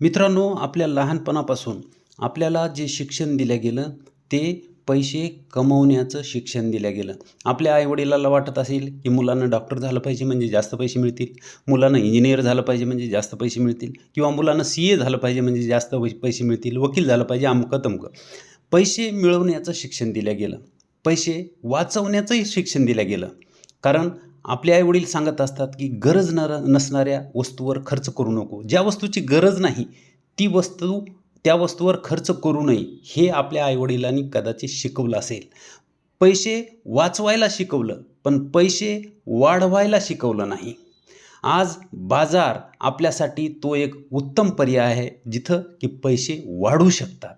मित्रांनो आपल्या लहानपणापासून आपल्याला जे शिक्षण दिलं गेलं ते पैसे कमवण्याचं शिक्षण दिलं गेलं. आपल्या आईवडिलाला वाटत असेल की मुलांना डॉक्टर झालं पाहिजे म्हणजे जास्त पैसे मिळतील मुलांना इंजिनियर झालं पाहिजे म्हणजे जास्त पैसे मिळतील किंवा मुलांना सी ए झालं पाहिजे म्हणजे जास्त पैसे मिळतील वकील झालं पाहिजे अमकं तमकं पैसे मिळवण्याचं शिक्षण दिलं गेलं. पैसे वाचवण्याचंही शिक्षण दिलं गेलं. कारण आपले आईवडील सांगत असतात की गरज न नसणाऱ्या वस्तूवर खर्च करू नको. ज्या वस्तूची गरज नाही ती वस्तू त्या वस्तूवर खर्च करू नये हे आपल्या आईवडिलांनी कदाचित शिकवलं असेल. पैसे वाचवायला शिकवलं पण पैसे वाढवायला शिकवलं नाही. आज बाजार आपल्यासाठी तो एक उत्तम पर्याय आहे जिथं की पैसे वाढू शकतात.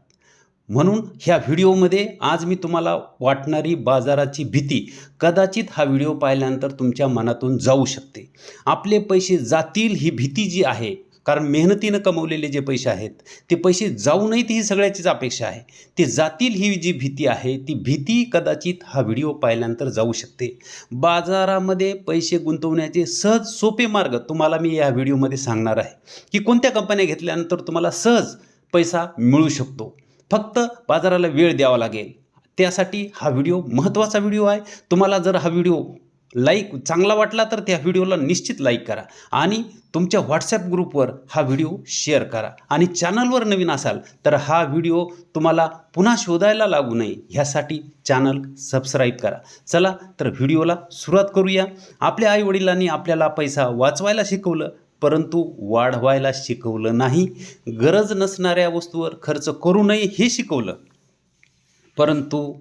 म्हणून ह्या व्हिडिओमध्ये आज मी तुम्हाला वाटणारी बाजाराची भीती कदाचित हा व्हिडिओ पाहिल्यानंतर तुमच्या मनातून जाऊ शकते. आपले पैसे जातील ही भीती जी आहे कारण मेहनतीनं कमवलेले जे पैसे आहेत ते पैसे जाऊ नयेत ही सगळ्याचीच अपेक्षा आहे. ते जातील ही जी भीती आहे ती भीती कदाचित हा व्हिडिओ पाहिल्यानंतर जाऊ शकते. बाजारामध्ये पैसे गुंतवण्याचे सहज सोपे मार्ग तुम्हाला मी या व्हिडिओमध्ये सांगणार आहे की कोणत्या कंपन्या घेतल्यानंतर तुम्हाला सहज पैसा मिळू शकतो. फक्त बाजाराला वेळ द्यावा लागेल. त्यासाठी हा व्हिडिओ महत्त्वाचा व्हिडिओ आहे. तुम्हाला जर हा व्हिडिओ लाईक चांगला वाटला तर त्या व्हिडिओला निश्चित लाईक करा आणि तुमच्या व्हॉट्सॲप ग्रुपवर हा व्हिडिओ शेअर करा. आणि चॅनलवर नवीन असाल तर हा व्हिडिओ तुम्हाला पुन्हा शोधायला लागू नये. ह्यासाठी चॅनल सबस्क्राईब करा. चला तर व्हिडिओला सुरुवात करूया. आपल्या आईवडिलांनी आपल्याला पैसा वाचवायला शिकवलं. परंतु वाढवायला शिकवलं नाही. गरज नसणाऱ्या वस्तूवर खर्च करू नये हे शिकवलं. परंतु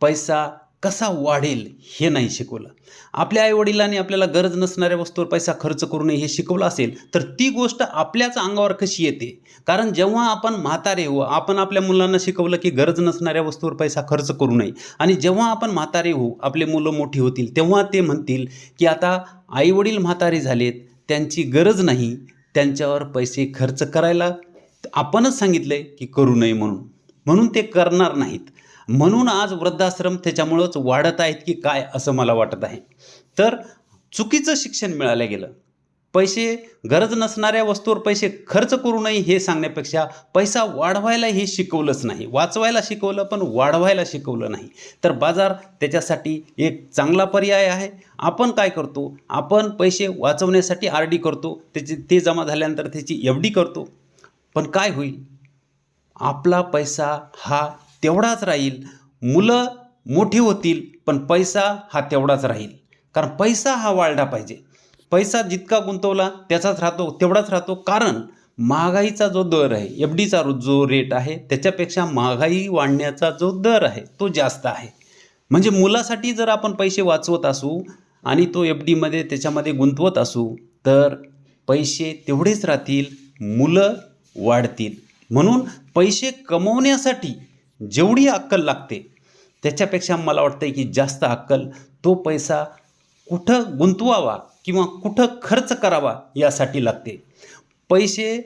पैसा कसा वाढेल हे नाही शिकवलं. आपल्या आईवडिलांनी आपल्याला गरज नसणाऱ्या वस्तूवर पैसा खर्च करू नये हे शिकवलं असेल तर ती गोष्ट आपल्याच अंगावर कशी येते? कारण जेव्हा आपण म्हातारे हो आपण आपल्या मुलांना शिकवलं की गरज नसणाऱ्या वस्तूवर पैसा खर्च करू नये. आणि जेव्हा आपण म्हातारे होऊ आपले मुलं मोठी होतील तेव्हा ते म्हणतील की आता आईवडील म्हातारे झालेत त्यांची गरज नाही त्यांच्यावर पैसे खर्च करायला आपणच सांगितलं आहे की करू नये म्हणून. म्हणून ते करणार नाहीत. म्हणून आज वृद्धाश्रम त्याच्यामुळंच वाढत आहेत की काय असं मला वाटत आहे. तर चुकीचं शिक्षण मिळालं गेलं. पैसे गरज नसणाऱ्या वस्तूवर पैसे खर्च करू नये हे सांगण्यापेक्षा पैसा वाढवायला हे शिकवलंच नाही. वाचवायला शिकवलं पण वाढवायला शिकवलं नाही. तर बाजार त्याच्यासाठी एक चांगला पर्याय आहे. आपण काय करतो? आपण पैसे वाचवण्यासाठी आर डी करतो. त्याचे ते जमा झाल्यानंतर त्याची एफ डी करतो. पण काय होईल? आपला पैसा हा तेवढाच राहील. मुलं मोठी होतील पण पैसा हा तेवढाच राहील. कारण पैसा हा वाढला पाहिजे. पैसा जितका गुंतवला त्याचाच राहतो तेवढाच राहतो. कारण महागाईचा जो दर आहे एफ डीचा जो रेट आहे त्याच्यापेक्षा महागाई वाढण्याचा जो दर आहे तो जास्त आहे. म्हणजे मुलासाठी जर आपण पैसे वाचवत असू आणि तो एफ डीमध्ये त्याच्यामध्ये गुंतवत असू तर पैसे तेवढेच राहतील मुलं वाढतील. म्हणून पैसे कमवण्यासाठी जेवढी अक्कल लागते त्याच्यापेक्षा मला वाटतं की जास्त अक्कल तो पैसा कुठं गुंतवावा? किंवा कुठं खर्च करावा यासाठी लागते. पैसे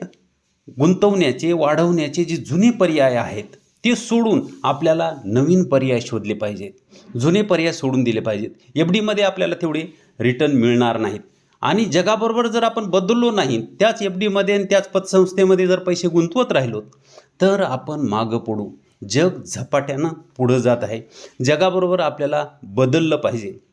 गुंतवण्याचे वाढवण्याचे जे जुने पर्याय आहेत ते सोडून आपल्याला नवीन पर्याय शोधले पाहिजेत. जुने पर्याय सोडून दिले पाहिजेत. एफ डीमध्ये आपल्याला तेवढे रिटर्न मिळणार नाहीत. आणि जगाबरोबर जर आपण बदललो नाही त्याच एफ डीमध्ये आणि त्याच पतसंस्थेमध्ये जर पैसे गुंतवत राहिलो तर आपण मागं पडू. जग झपाट्यानं पुढं जात आहे. जगाबरोबर आपल्याला बदललं पाहिजे.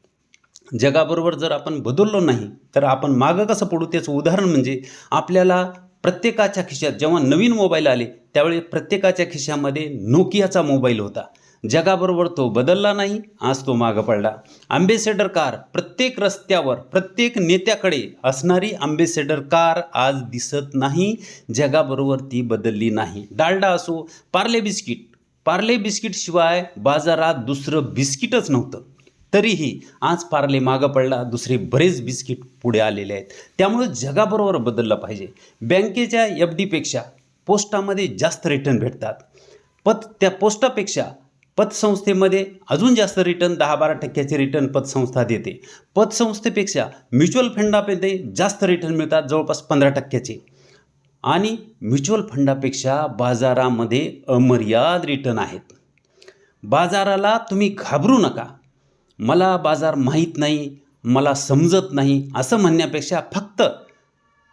जगाबरोबर जर आपण बदललो नाही तर आपण मागं कसं पडू? त्याचं उदाहरण म्हणजे आपल्याला प्रत्येकाच्या खिशात जेव्हा नवीन मोबाईल आले त्यावेळी प्रत्येकाच्या खिशामध्ये नोकियाचा मोबाईल होता. जगाबरोबर तो बदलला नाही आज तो मागं पडला. आंबेसेडर कार प्रत्येक रस्त्यावर प्रत्येक नेत्याकडे असणारी आंबेसेडर कार आज दिसत नाही जगाबरोबर ती बदलली नाही. डालडा असो पार्ले बिस्किट. पार्ले बिस्किटशिवाय बाजारात दुसरं बिस्किटच नव्हतं. तरीही आज पार्ले मागं पडला दुसरे बरेच बिस्किट पुढे आलेले आहेत. त्यामुळे जगाबरोबर बदललं पाहिजे. बँकेच्या एफ डीपेक्षा पोस्टामध्ये जास्त रिटर्न भेटतात. पत त्या पोस्टापेक्षा पतसंस्थेमध्ये अजून जास्त रिटर्न दहा बारा टक्क्याचे रिटर्न पतसंस्था देते. पतसंस्थेपेक्षा म्युच्युअल फंडामध्ये जास्त रिटर्न मिळतात जवळपास पंधरा टक्क्याचे. आणि म्युच्युअल फंडापेक्षा बाजारामध्ये अमर्याद रिटर्न आहेत. बाजाराला तुम्ही घाबरू नका. मला बाजार माहीत नाही मला समजत नाही असं म्हणण्यापेक्षा फक्त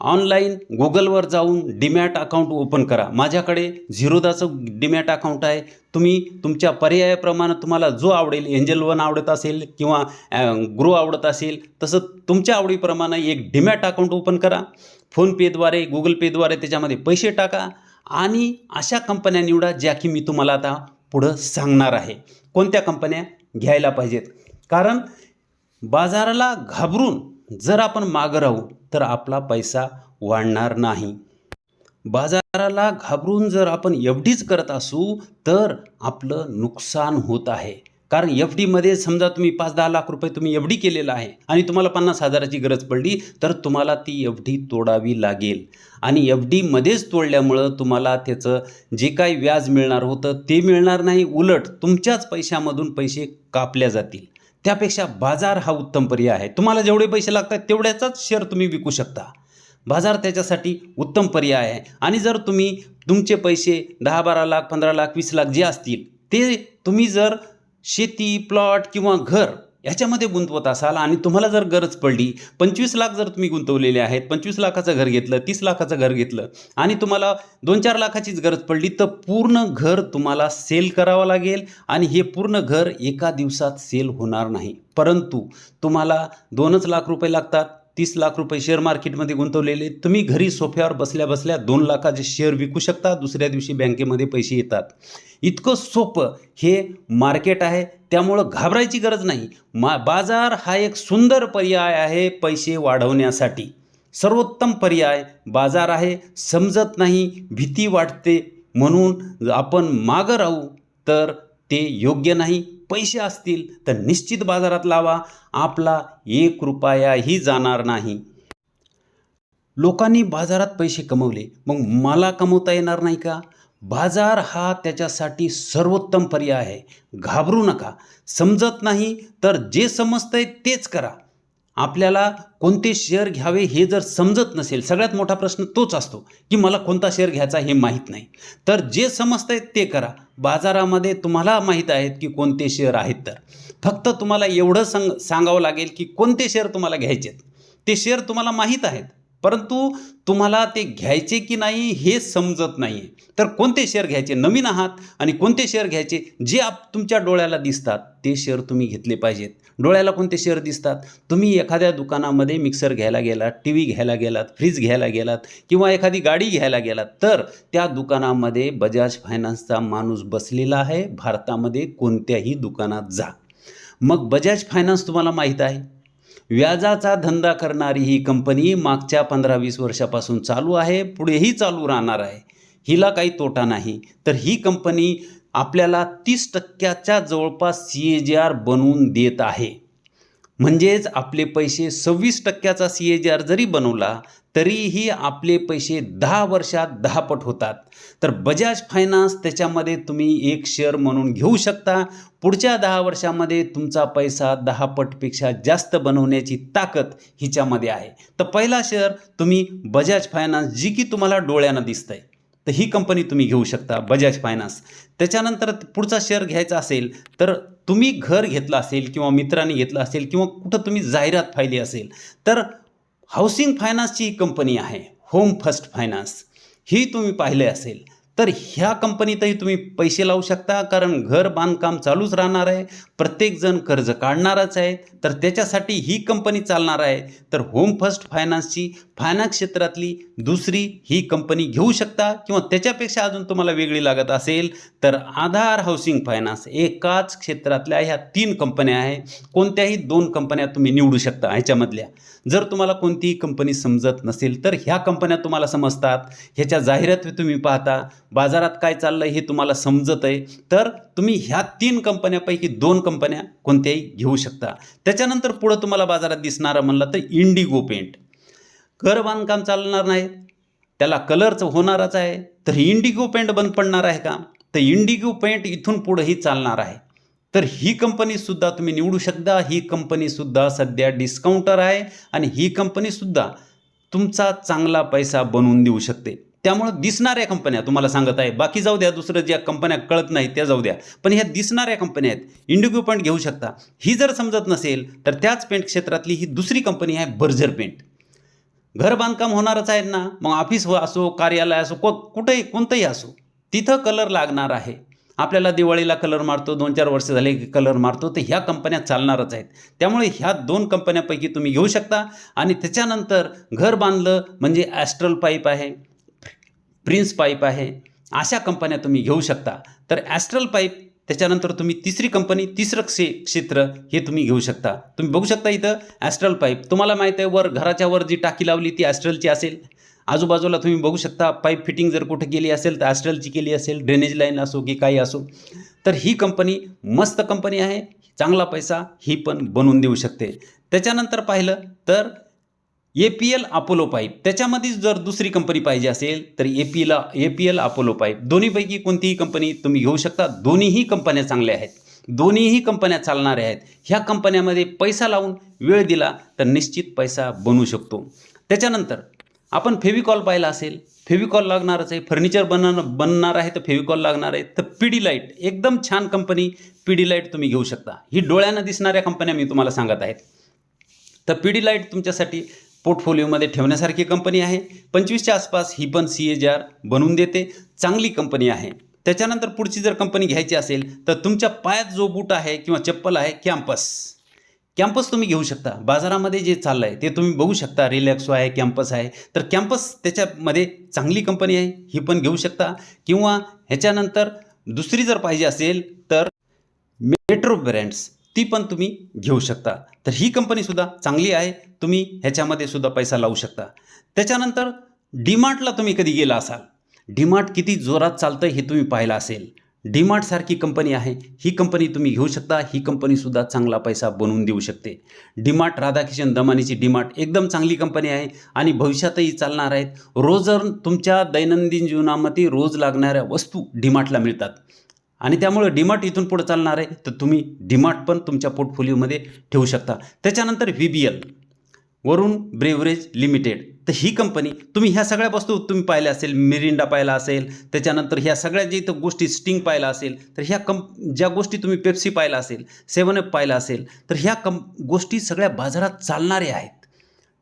ऑनलाईन गुगलवर जाऊन डीमॅट अकाउंट ओपन करा. माझ्याकडे झिरोदाचं डीमॅट अकाउंट आहे. तुम्ही तुमच्या पर्यायाप्रमाणे तुम्हाला जो आवडेल एंजल वन आवडत असेल किंवा ग्रो आवडत असेल तसं तुमच्या आवडीप्रमाणे एक डीमॅट अकाउंट ओपन करा. फोनपेद्वारे गुगल पेद्वारे त्याच्यामध्ये पैसे टाका आणि अशा कंपन्या निवडा ज्या की मी तुम्हाला आता पुढं सांगणार आहे. कोणत्या कंपन्या? घ्यायला पाहिजेत. कारण बाजाराला घाबरून जर आपण मागं राहू तर आपला पैसा वाढणार नाही. बाजाराला घाबरून जर आपण एफ डीच करत असू तर आपलं नुकसान होत आहे. कारण एफ डीमध्ये समजा तुम्ही पाच दहा लाख रुपये तुम्ही एफ डी केलेला आहे आणि तुम्हाला पन्नास हजाराची गरज पडली तर तुम्हाला ती एफ डी तोडावी लागेल. आणि एफ डीमध्येच तोडल्यामुळं तुम्हाला त्याचं जे काही व्याज मिळणार होतं ते मिळणार नाही. उलट तुमच्याच पैशामधून पैसे कापल्या जातील. त्यापेक्षा बाजार हा उत्तम पर्याय आहे. तुम्हाला जेवढे पैसे लागतात तेवढ्याचाच शेअर तुम्ही विकू शकता. बाजार त्याच्यासाठी उत्तम पर्याय आहे. आणि जर तुम्ही तुमचे पैसे दहा बारा लाख पंधरा लाख वीस लाख जे असतील ते तुम्ही जर शेती प्लॉट किंवा घर याच्यामध्ये गुंतवत असाल आणि तुम्हाला जर गरज पडली पंचवीस लाख जर तुम्ही गुंतवलेले आहेत पंचवीस लाखाचं घर घेतलं तीस लाखाचं घर घेतलं आणि तुम्हाला दोन चार लाखाचीच गरज पडली तर पूर्ण घर तुम्हाला सेल करावं लागेल आणि हे पूर्ण घर एका दिवसात सेल होणार नाही. परंतु तुम्हाला दोनच लाख रुपये लागतात तीस लाख रुपये शेअर मार्केटमध्ये गुंतवलेले तुम्ही घरी सोफ्यावर बसल्या बसल्या दोन लाखाचे शेअर विकू शकता दुसऱ्या दिवशी बँकेमध्ये पैसे येतात. इतकं सोपं हे मार्केट आहे. त्यामुळं घाबरायची गरज नाही. मा बाजार हा एक सुंदर पर्याय आहे पैसे वाढवण्यासाठी. सर्वोत्तम पर्याय बाजार आहे. समजत नाही भीती वाटते म्हणून आपण मागं राहू तर ते योग्य नाही. पैसे असतील तर निश्चित बाजारात लावा. आपला एक रुपयाही जाणार नाही. लोकांनी बाजारात पैसे कमवले. मग मला कमवता येणार नाही का? बाजार हा त्याच्यासाठी सर्वोत्तम पर्याय आहे. घाबरू नका. समजत नाही तर जे समजतंय तेच करा. आपल्याला कोणते शेअर घ्यावे हे जर समजत नसेल सगळ्यात मोठा प्रश्न तोच असतो की मला कोणता शेअर घ्यायचा हे माहीत नाही. तर जे समजतंय ते करा. बाजारामध्ये तुम्हाला माहीत आहेत की कोणते शेअर आहेत तर. फक्त तुम्हाला एवढं सांग सांगावं लागेल की कोणते शेअर तुम्हाला घ्यायचे आहेत ते शेअर तुम्हाला माहीत आहेत. परंतु तुम्हाला ते घ्यायचे की नाही हे समजत नाही आहे तर कोणते शेअर घ्यायचे? नवीन आहात आणि कोणते शेअर घ्यायचे? जे आप तुमच्या डोळ्याला दिसतात ते शेअर तुम्ही घेतले पाहिजेत. डोळ्याला कोणते शेअर दिसतात? तुम्ही एखाद्या दुकानामध्ये मिक्सर घ्यायला गेलात टी व्ही घ्यायला गेलात फ्रीज घ्यायला गेलात किंवा एखादी गाडी घ्यायला गेलात तर त्या दुकानामध्ये बजाज फायनान्सचा माणूस बसलेला आहे. भारतामध्ये कोणत्याही दुकानात जा. मग बजाज फायनान्स तुम्हाला माहीत आहे. व्याजाचा धंदा करणारी ही कंपनी मागच्या पंधरा वीस वर्षापासून चालू आहे पुढेही चालू राहणार आहे. हिला काही तोटा नाही. तर ही कंपनी आपल्याला तीस टक्क्याच्या जवळपास सी ए जी आर बनवून देत आहे. म्हणजेच आपले पैसे सव्वीस टक्क्याचा सी ए जी आर जरी बनवला तरीही आपले पैसे दहा वर्षात दहापट होतात. तर बजाज फायनान्स त्याच्यामध्ये तुम्ही एक शेअर म्हणून घेऊ शकता. पुढच्या दहा वर्षामध्ये तुमचा पैसा दहा पटपेक्षा जास्त बनवण्याची ताकद हिच्यामध्ये आहे. तर पहिला शेअर तुम्ही बजाज फायनान्स जी की तुम्हाला डोळ्यानं दिसतंय. तर ही कंपनी तुम्ही घेऊ शकता बजाज फायनान्स त्याच्यानंतर पुढचा शेअर घ्यायचा असेल तर तुम्ही घर घेतलं असेल किंवा मित्रांनी घेतलं असेल किंवा कुठं तुम्ही जाहिरात पाहिली असेल तर हाऊसिंग फायनान्सची ही कंपनी आहे होम फर्स्ट फायनान्स ही तुम्ही पाहिले असेल. तर ह्या कंपनीतही तुम्ही पैसे लावू शकता कारण घर बांधकाम चालूच राहणार आहे. प्रत्येकजण कर्ज काढणारच आहे. तर त्याच्यासाठी ही कंपनी चालणार आहे. तर होम फर्स्ट फायनान्सची फायनान्स क्षेत्रातली दुसरी ही कंपनी घेऊ शकता किंवा त्याच्यापेक्षा अजून तुम्हाला वेगळी लागत असेल तर आधार हाऊसिंग फायनान्स एकाच क्षेत्रातल्या ह्या तीन कंपन्या आहे. कोणत्याही दोन कंपन्या तुम्ही निवडू शकता ह्याच्यामधल्या. जर तुम्हाला कोणतीही कंपनी समजत नसेल तर ह्या कंपन्या तुम्हाला समजतात. ह्याच्या जाहिराती तुम्ही पाहता. बाजारात काय चाललं हे तुम्हाला समजत आहे तर तुम्ही ह्या तीन कंपन्यापैकी दोन कंपन्या कोणत्याही घेऊ शकता. त्याच्यानंतर पुढं तुम्हाला बाजारात दिसणारं म्हणलं तर इंडिगो पेंट घर बांधकाम चालणार नाही. त्याला कलरच होणारच आहे. तर इंडिगो पेंट बंद पडणार आहे का? तर इंडिगो पेंट इथून पुढंही चालणार आहे. तर ही कंपनीसुद्धा तुम्ही निवडू शकता. ही कंपनीसुद्धा सध्या डिस्काउंटर आहे आणि ही कंपनीसुद्धा तुमचा चांगला पैसा बनवून देऊ शकते. त्यामुळं दिसणाऱ्या कंपन्या तुम्हाला सांगत आहे. बाकी जाऊ द्या दुसरं ज्या कंपन्या कळत नाहीत त्या जाऊ द्या. पण ह्या दिसणाऱ्या कंपन्या आहेत इंडिगो पेंट घेऊ शकता. ही जर समजत नसेल तर त्याच पेंट क्षेत्रातली ही दुसरी कंपनी आहे बर्जर पेंट घर बांधकाम होणारच आहेत ना. मग ऑफिस व असो कार्यालय असो को कुठंही कोणतंही असो तिथं कलर लागणार आहे. आपल्याला दिवाळीला कलर मारतो दोन चार वर्ष झाले की कलर मारतो तर ह्या कंपन्या चालणारच आहेत. त्यामुळे ह्या दोन कंपन्यापैकी तुम्ही घेऊ शकता. आणि त्याच्यानंतर घर बांधलं म्हणजे ॲस्ट्रल पाईप आहे प्रिन्स पाईप आहे अशा कंपन्या तुम्ही घेऊ शकता. तर ॲस्ट्रल पाईप त्याच्यानंतर तुम्ही तिसरी कंपनी तिसरं क्षे क्षेत्र हे तुम्ही घेऊ शकता. तुम्ही बघू शकता इथं ॲस्ट्रल पाईप तुम्हाला माहीत आहे वर घराच्या वर जी टाकी लावली ती ॲस्ट्रलची असेल. आजूबाजूला तुम्ही बघू शकता पाईप फिटिंग जर कुठं केली असेल तर ॲस्ट्रलची केली असेल ड्रेनेज लाईन असो की काही असो तर ही कंपनी मस्त कंपनी आहे चांगला पैसा ही पण बनवून देऊ शकते. त्याच्यानंतर पाहिलं तर A P L Apollo pipe त्याच्यामध्येच जर दुसरी कंपनी पाहिजे असेल तर A P L A P L Apollo pipe दोन्हीपैकी कोणतीही कंपनी तुम्ही घेऊ शकता. दोन्हीही कंपन्या चांगल्या आहेत. दोन्हीही कंपन्या चालणाऱ्या आहेत. ह्या कंपन्यामध्ये पैसा लावून वेळ दिला तर निश्चित पैसा बनवू शकतो. त्याच्यानंतर आपण फेविकॉल पाहिला असेल फेविकॉल लागणारच आहे फर्निचर बनणं बनणार आहे तर फेविकॉल लागणार आहे तर पी लाइट एकदम छान कंपनी पी लाइट तुम्ही घेऊ शकता. ही डोळ्यानं दिसणाऱ्या कंपन्या मी तुम्हाला सांगत आहेत. तर पी लाइट तुमच्यासाठी पोर्टफोलिओमध्ये ठेवण्यासारखी कंपनी आहे. पंचवीसच्या आसपास ही पण सी एच आर बनवून देते. चांगली कंपनी आहे. त्याच्यानंतर पुढची जर कंपनी घ्यायची असेल तर तुमच्या पायात जो बूट आहे किंवा चप्पल आहे कॅम्पस कॅम्पस तुम्ही घेऊ शकता. बाजारामध्ये जे चाललं आहे ते तुम्ही बघू शकता. रिलॅक्सो आहे कॅम्पस आहे. तर कॅम्पस त्याच्यामध्ये चांगली कंपनी आहे ही पण घेऊ शकता. किंवा ह्याच्यानंतर दुसरी जर पाहिजे असेल तर मेट्रो ब्रँड्स ती पण तुम्ही घेऊ शकता. तर ही कंपनीसुद्धा चांगली आहे. तुम्ही ह्याच्यामध्ये सुद्धा पैसा लावू शकता. त्याच्यानंतर डीमार्टला तुम्ही कधी गेला असाल? डीमार्ट किती जोरात चालतं हे तुम्ही पाहिलं असेल. डीमार्टसारखी कंपनी आहे. ही कंपनी तुम्ही घेऊ शकता. ही कंपनीसुद्धा चांगला पैसा बनवून देऊ शकते. डीमार्ट राधाकिशन दमानीची डीमार्ट एकदम चांगली कंपनी आहे आणि भविष्यातही चालणार आहेत. रोज जर तुमच्या दैनंदिन जीवनामध्ये रोज लागणाऱ्या वस्तू डीमार्टला मिळतात. आणि त्यामुळं डीमार्ट इथून पुढे चालणार आहे. तर तुम्ही डीमार्ट पण तुमच्या पोर्टफोलिओमध्ये ठेवू शकता. त्याच्यानंतर V B L Varun beverage limited तर ही कंपनी तुम्ही ह्या सगळ्या वस्तू तुम्ही पाहिल्या असेल मिरिंडा पाहिला असेल त्याच्यानंतर ह्या सगळ्या जे इथं गोष्टी स्टिंग पाहिला असेल तर ह्या कंप ज्या गोष्टी तुम्ही पेप्सी पाहिला असेल सेवन अप पाहिला असेल तर ह्या कं गोष्टी सगळ्या बाजारात चालणाऱ्या आहेत.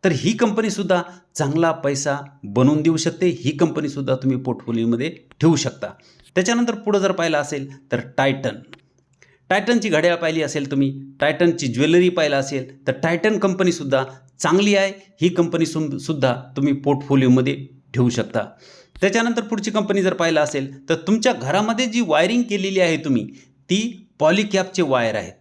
तर ही कंपनीसुद्धा चांगला पैसा बनवून देऊ शकते ही कंपनीसुद्धा तुम्ही पोर्टफोलिओमध्ये ठेवू शकता. त्याच्यानंतर पुढं जर पाहिलं असेल तर टायटन टायटनची घड्याळ पाहिली असेल तुम्ही टायटनची ज्वेलरी पाहिलं असेल तर टायटन कंपनीसुद्धा चांगली आहे ही कंपनी सुं सुद्धा तुम्ही पोर्टफोलिओमध्ये ठेवू शकता. त्याच्यानंतर पुढची कंपनी जर पाहिलं असेल तर तुमच्या घरामध्ये जी वायरिंग केलेली आहे तुम्ही ती पॉलिकॅपचे वायर आहेत.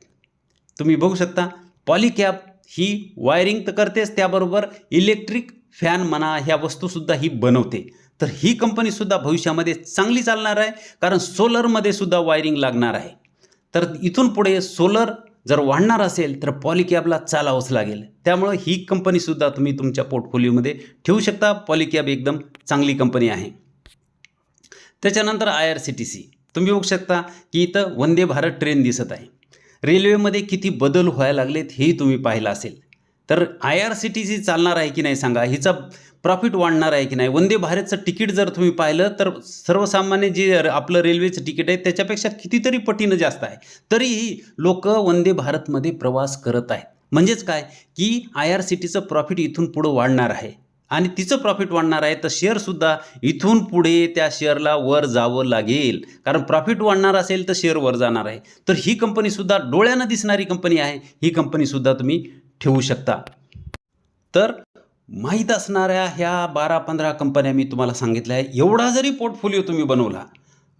तुम्ही बघू शकता पॉलिकॅप ही वायरिंग तर करतेच त्याबरोबर इलेक्ट्रिक फॅन म्हणा ह्या वस्तूसुद्धा ही बनवते. तर ही कंपनीसुद्धा भविष्यामध्ये चांगली चालणार आहे कारण सोलरमध्ये सुद्धा वायरिंग लागणार आहे. तर इथून पुढे सोलर जर वाढणार असेल तर पॉलिकॅबला चालावंच लागेल. त्यामुळं ही कंपनीसुद्धा तुम्ही तुमच्या पोर्टफोलिओमध्ये ठेवू शकता. पॉलिकॅब एकदम चांगली कंपनी आहे. त्याच्यानंतर I R C T C तुम्ही बघू शकता की इथं वंदे भारत ट्रेन दिसत आहे. रेल्वेमध्ये किती बदल व्हायला लागलेत हेही तुम्ही पाहिलं असेल. तर I R C T C चालणार आहे की नाही सांगा. हिचा प्रॉफिट वाढणार आहे की नाही? वंदे भारतचं तिकीट जर तुम्ही पाहिलं तर सर्वसामान्य जे आपलं रेल्वेचं तिकीट आहे त्याच्यापेक्षा कितीतरी पटीनं जास्त आहे. तरीही लोक वंदे भारतमध्ये प्रवास करत आहेत. म्हणजेच काय? की आय आर सी टीचं प्रॉफिट इथून पुढं वाढणार आहे. आणि तिचं प्रॉफिट वाढणार आहे तर शेअरसुद्धा इथून पुढे त्या शेअरला वर जावं लागेल. कारण प्रॉफिट वाढणार असेल तर शेअर वर जाणार आहे. तर ही कंपनीसुद्धा डोळ्यानं दिसणारी कंपनी आहे. ही कंपनीसुद्धा तुम्ही ठेवू शकता. तर माहीत असणाऱ्या ह्या बारा पंधरा कंपन्या मी तुम्हाला सांगितल्या. आहे एवढा जरी पोर्टफोलिओ तुम्ही बनवला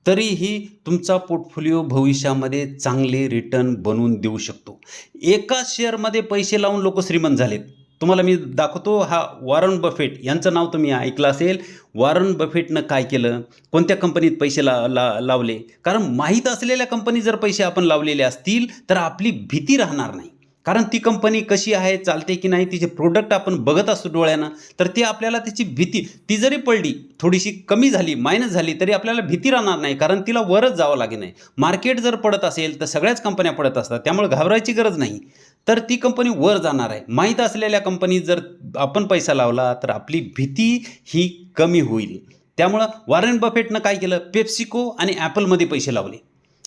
तरीही तुमचा पोर्टफोलिओ भविष्यामध्ये चांगले रिटर्न बनवून देऊ शकतो. एकाच शेअरमध्ये पैसे लावून लोक श्रीमंत झालेत. तुम्हाला मी दाखवतो हा वॉरन बफेट यांचं नाव तुम्ही ऐकलं असेल. वॉरन बफेटनं काय केलं? कोणत्या कंपनीत पैसे ला ला लावले? कारण माहीत असलेल्या कंपनी जर पैसे आपण लावलेले असतील तर आपली भीती राहणार नाही. कारण ती कंपनी कशी आहे चालते की नाही तिचे प्रोडक्ट आपण बघत असतो डोळ्यानं तर ते आपल्याला त्याची भीती ती जरी पडली थोडीशी कमी झाली मायनस झाली तरी आपल्याला भीती राहणार नाही कारण तिला वरच जावं लागेल नाही. मार्केट जर पडत असेल तर सगळ्याच कंपन्या पडत असतात त्यामुळे घाबरायची गरज नाही. तर ती कंपनी वर जाणार आहे. माहीत असलेल्या कंपनीत जर आपण पैसा लावला तर आपली भीती ही कमी होईल. त्यामुळं वॉरेन बफेटनं काय केलं? पेप्सिको आणि ॲपलमध्ये पैसे लावले.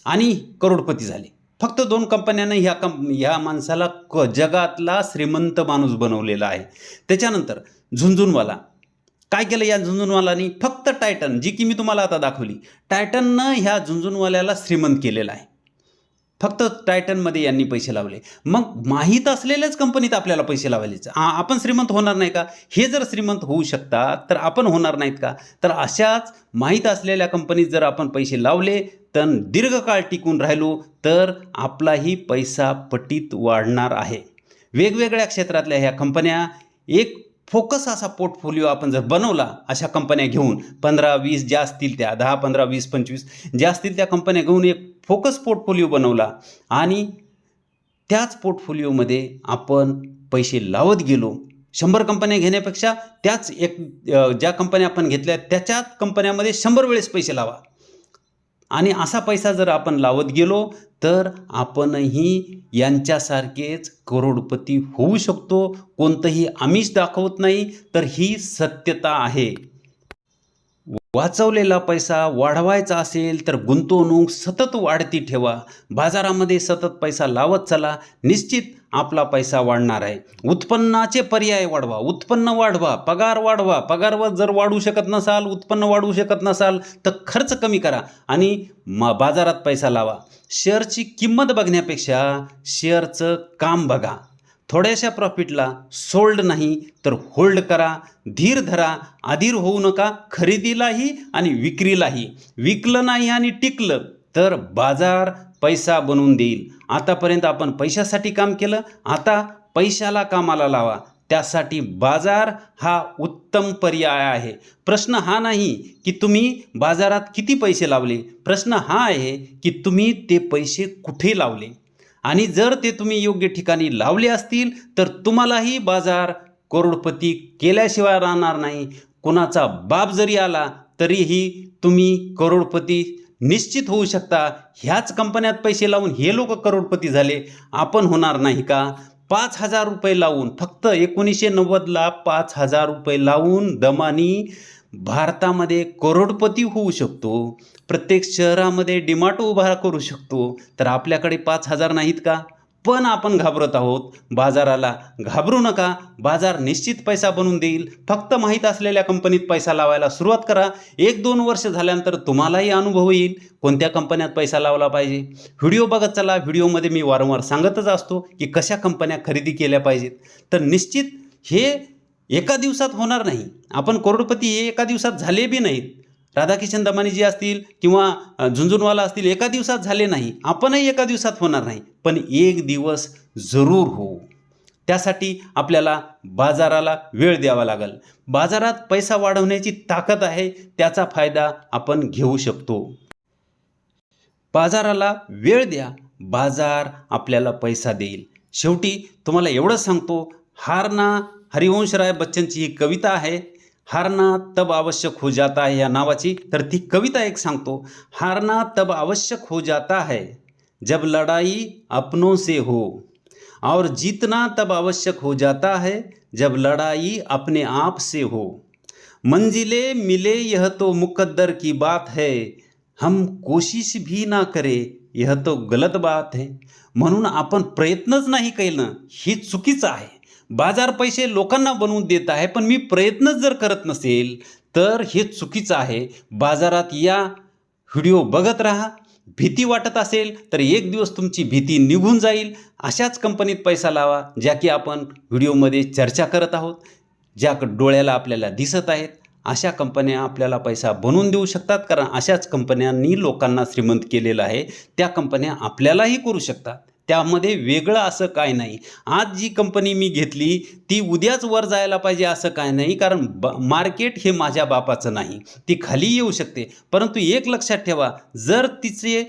आणि करोडपती झाले. फक्त दोन कंपन्यानं ह्या कंप ह्या माणसाला क जगातला श्रीमंत माणूस बनवलेला आहे. त्याच्यानंतर झुंझुनवाला. काय केलं या झुंझुनवालानी? फक्त टायटन जी की मी तुम्हाला आता दाखवली. टायटननं ह्या झुंझुनवाल्याला श्रीमंत केलेला आहे. फक्त टायटनमध्ये यांनी पैसे लावले. मग माहीत असलेल्याच कंपनीत आपल्याला पैसे लावायचे. हां आपण श्रीमंत होणार नाही का? हे जर श्रीमंत होऊ शकतात तर आपण होणार नाहीत का? तर अशाच माहीत असलेल्या कंपनीत जर आपण पैसे लावले तर दीर्घकाळ टिकून राहिलो तर आपलाही पैसा पटीत वाढणार आहे. वेगवेगळ्या क्षेत्रातल्या ह्या कंपन्या एक फोकस असा पोर्टफोलिओ आपण जर बनवला अशा कंपन्या घेऊन पंधरा वीस ज्या असतील त्या दहा पंधरा वीस पंचवीस ज्या असतील त्या कंपन्या घेऊन एक फोकस पोर्टफोलिओ बनवला आणि त्याच पोर्टफोलिओमध्ये आपण पैसे लावत गेलो. शंभर कंपन्या घेण्यापेक्षा त्याच एक ज्या कंपन्या आपण घेतल्या त्याच्यात कंपन्यामध्ये शंभर वेळेस पैसे लावा. आणि असा पैसा जर आपण लावत गेलो तर आपणही यांच्यासारखेच करोडपती होऊ शकतो. कोणतंही आमिष दाखवत नाही तर ही सत्यता आहे. वाचवलेला पैसा वाढवायचा असेल तर गुंतवणूक सतत वाढती ठेवा. बाजारामध्ये सतत पैसा लावत चला. निश्चित आपला पैसा वाढणार आहे. उत्पन्नाचे पर्याय वाढवा. उत्पन्न वाढवा. पगार वाढवा. पगारवर जर वाढू शकत नसाल उत्पन्न वाढवू शकत नसाल तर खर्च कमी करा आणि म बाजारात पैसा लावा. शेअरची किंमत बघण्यापेक्षा शेअरचं काम बघा. थोड्याशा प्रॉफिटला सोल्ड नाही तर होल्ड करा धीर धरा अधीर होऊ नका खरेदीलाही आणि विक्रीलाही. विकलं नाही आणि टिकलं तर बाजार पैसा बनवून देईल. आतापर्यंत आपण पैशासाठी काम केलं आता पैशाला कामाला लावा. त्यासाठी बाजार हा उत्तम पर्याय आहे. प्रश्न हा नाही की तुम्ही बाजारात किती पैसे लावले. प्रश्न हा आहे की तुम्ही ते पैसे कुठे लावले? आणि जर ते तुम्ही योग्य ठिकाणी लावले असतील तर तुम्हालाही बाजार करोडपती केल्याशिवाय राहणार नाही. कुणाचा बाप जरी आला तरीही तुम्ही करोडपती निश्चित होऊ शकता. ह्याच कंपन्यात पैसे लावून हे लोक करोडपती झाले. आपण होणार नाही का? पाच हजार रुपये लावून फक्त एकोणीसशे नव्वदला पाच हजार रुपये लावून दमानी भारतामध्ये करोडपती होऊ शकतो. प्रत्येक शहरामध्ये डिमार्ट उभा करू शकतो तर आपल्याकडे पाच हजार नाहीत का? पण आपण घाबरत आहोत. बाजाराला घाबरू नका. बाजार निश्चित पैसा बनवून देईल. फक्त माहीत असलेल्या कंपनीत पैसा लावायला सुरुवात करा. एक दोन वर्ष झाल्यानंतर तुम्हालाही अनुभव येईल. कोणत्या कंपन्यात पैसा लावला पाहिजे? व्हिडिओ बघत चला. व्हिडिओमध्ये मी वारंवार सांगतच असतो की कशा कंपन्या खरेदी केल्या पाहिजेत. तर निश्चित हे एका दिवसात होणार नाही. आपण करोडपती हे एका दिवसात झाले बी नाहीत. राधाकिशन दमानीजी असतील किंवा झुंझुनवाला असतील एका दिवसात झाले नाही. आपणही एका दिवसात होणार नाही. पण एक दिवस जरूर होऊ त्यासाठी आपल्याला बाजाराला वेळ द्यावा लागेल. बाजारात पैसा वाढवण्याची ताकद आहे त्याचा फायदा आपण घेऊ शकतो. बाजाराला वेळ द्या. बाजार आपल्याला पैसा देईल. शेवटी तुम्हाला एवढंच सांगतो हारना हरिवंशराय बच्चनची ही कविता आहे. हारना तब आवश्यक हो जाता है या नावाची तर ती कविता एक सांगतो. हारना तब आवश्यक हो जाता है जब लड़ाई अपनों से हो. और जीतना तब आवश्यक हो जाता है जब लड़ाई अपने आप से हो. मंजिले मिले यह तो मुकद्दर की बात है हम कोशिश भी ना करें यह तो गलत बात है. म्हणून आपण प्रयत्नच नाही केलं ही चुकीचं आहे. बाजार पैसे लोकांना बनवून देत आहे पण मी प्रयत्नच जर करत नसेल तर हे चुकीचं आहे. बाजारात या व्हिडिओ बघत राहा. भीती वाटत असेल तर एक दिवस तुमची भीती निघून जाईल. अशाच कंपनीत पैसा लावा ज्या की आपण व्हिडिओमध्ये चर्चा करत आहोत ज्या डोळ्याला आपल्याला दिसत आहेत. अशा कंपन्या आपल्याला पैसा बनवून देऊ शकतात कारण अशाच कंपन्यांनी लोकांना श्रीमंत केलेलं आहे. त्या कंपन्या आपल्यालाही करू शकतात. त्यामध्ये वेगळं असं काय नाही. आज जी कंपनी मी घेतली ती उद्याच वर जायला पाहिजे असं काय नाही कारण ब मार्केट हे माझ्या बापाचं नाही. ती खाली येऊ शकते. परंतु एक लक्षात ठेवा जर तिचे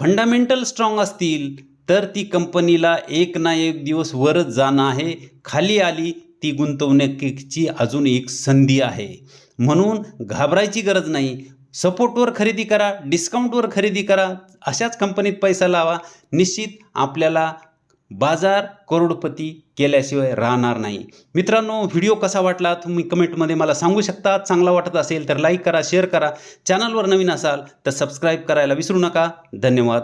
फंडामेंटल स्ट्रॉंग असतील तर ती कंपनीला एक ना एक दिवस वरच जाणं आहे. खाली आली ती गुंतवणुकीची अजून एक संधी आहे. म्हणून घाबरायची गरज नाही. सपोर्टवर खरेदी करा डिस्काउंटवर खरेदी करा अशाच कंपनीत पैसा लावा. निश्चित आपल्याला बाजार करोडपती केल्याशिवाय राहणार नाही. मित्रांनो व्हिडिओ कसा वाटला तुम्ही कमेंटमध्ये मला सांगू शकता. चांगला वाटत असेल तर लाईक करा शेअर करा. चॅनलवर नवीन असाल तर सबस्क्राईब करायला विसरू नका. धन्यवाद.